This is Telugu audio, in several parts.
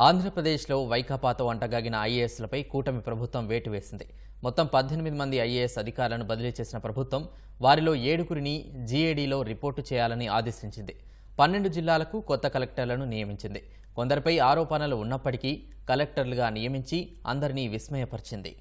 ఆంధ్రప్రదేశ్లో వైకాపాతో అంటగాగిన ఐఏఎస్లపై కూటమి ప్రభుత్వం వేటు వేసింది. మొత్తం పద్దెనిమిది మంది ఐఏఎస్ అధికారులను బదిలీ చేసిన ప్రభుత్వం వారిలో ఏడుగురిని జీఏడీలో రిపోర్టు చేయాలని ఆదేశించింది. పన్నెండు జిల్లాలకు కొత్త కలెక్టర్లను నియమించింది. కొందరిపై ఆరోపణలు ఉన్నప్పటికీ కలెక్టర్లుగా నియమించి అందరినీ విస్మయపరిచింది.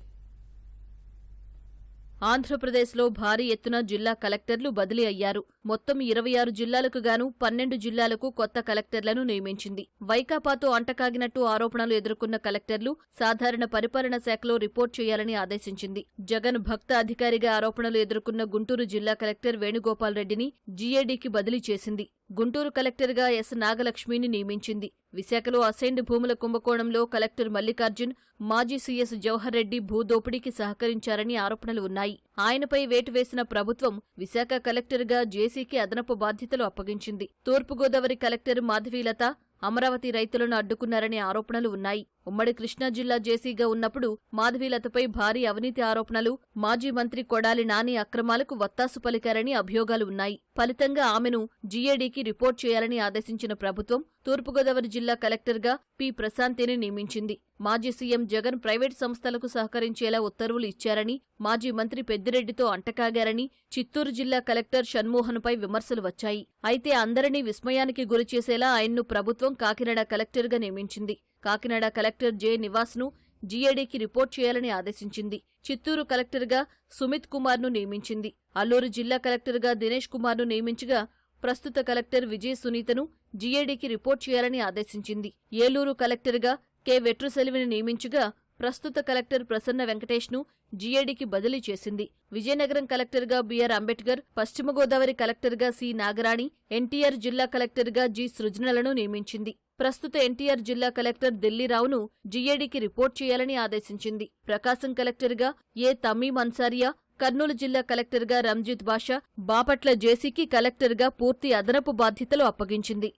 ఆంధ్రప్రదేశ్లో భారీ ఎత్తున జిల్లా కలెక్టర్లు బదిలీ అయ్యారు. మొత్తం ఇరవై ఆరు జిల్లాలకు గాను పన్నెండు జిల్లాలకు కొత్త కలెక్టర్లను నియమించింది. వైకాపాతో అంటకాగినట్టు ఆరోపణలు ఎదుర్కొన్న కలెక్టర్లు సాధారణ పరిపాలన శాఖలో రిపోర్ట్ చేయాలని ఆదేశించింది. జగన్ భక్త అధికారిగా ఆరోపణలు ఎదుర్కొన్న గుంటూరు జిల్లా కలెక్టర్ వేణుగోపాల్ రెడ్డిని జీఏడీకి బదిలీ చేసింది. గుంటూరు కలెక్టర్గా ఎస్. నాగలక్ష్మిని నియమించింది. విశాఖలో అసైన్డ్ భూముల కుంభకోణంలో కలెక్టర్ మల్లికార్జున్ మాజీ సీఎస్ జవహర్ రెడ్డి భూదోపిడీకి సహకరించారని ఆరోపణలు ఉన్నాయి. ఆయనపై వేటు వేసిన ప్రభుత్వం విశాఖ కలెక్టర్గా జేసీకి అదనపు బాధ్యతలు అప్పగించింది. తూర్పుగోదావరి కలెక్టర్ మాధవీలత అమరావతి రైతులను అడ్డుకున్నారనే ఆరోపణలు ఉన్నాయి. ఉమ్మడి కృష్ణా జిల్లా జేసీగా ఉన్నప్పుడు మాధవీలతపై భారీ అవినీతి ఆరోపణలు మాజీ మంత్రి కొడాలి నాని అక్రమాలకు వత్తాసు పలికారని అభియోగాలు ఉన్నాయి. ఫలితంగా ఆమెను జీఏడీకి రిపోర్ట్ చేయాలని ఆదేశించిన ప్రభుత్వం తూర్పుగోదావరి జిల్లా కలెక్టర్గా పి. ప్రశాంతిని నియమించింది. మాజీ సీఎం జగన్ ప్రైవేట్ సంస్థలకు సహకరించేలా ఉత్తర్వులు ఇచ్చారని మాజీ మంత్రి పెద్దిరెడ్డితో అంటకాగారని చిత్తూరు జిల్లా కలెక్టర్ షణ్మోహన్పై విమర్శలు వచ్చాయి. అయితే అందరినీ విస్మయానికి గురిచేసేలా ఆయన్ను ప్రభుత్వం కాకినాడ కలెక్టర్గా నియమించింది. Kakinada collector J. నివాస్ను జీఏడీకి రిపోర్ట్ చేయాలని ఆదేశించింది. చిత్తూరు కలెక్టర్గా సుమిత్ కుమార్ను నియమించింది. అల్లూరు జిల్లా కలెక్టర్గా దినేష్ కుమార్ను నియమించగా ప్రస్తుత కలెక్టర్ విజయ్ సునీతను జీఏడీకి రిపోర్ట్ చేయాలని ఆదేశించింది. ఏలూరు కలెక్టర్గా కె. వెట్రుసెలివిని నియమించగా ప్రస్తుత కలెక్టర్ ప్రసన్న వెంకటేష్ను జీఏడీకి బదిలీ చేసింది. విజయనగరం కలెక్టర్గా బీఆర్ అంబేద్కర్ పశ్చిమ గోదావరి కలెక్టర్గా సి నాగరాణి ఎన్టీఆర్ జిల్లా కలెక్టర్గా జి సృజనలను నియమించింది. ప్రస్తుత ఎన్టీఆర్ జిల్లా కలెక్టర్ ఢిల్లీరావును జీఏడీకి రిపోర్ట్ చేయాలని ఆదేశించింది. ప్రకాశం కలెక్టర్గా ఏ తమీం అన్సారియా కర్నూలు జిల్లా కలెక్టర్గా రంజిత్ బాషా బాపట్ల జేసీకి కలెక్టర్గా పూర్తి అదనపు బాధ్యతలు అప్పగించింది.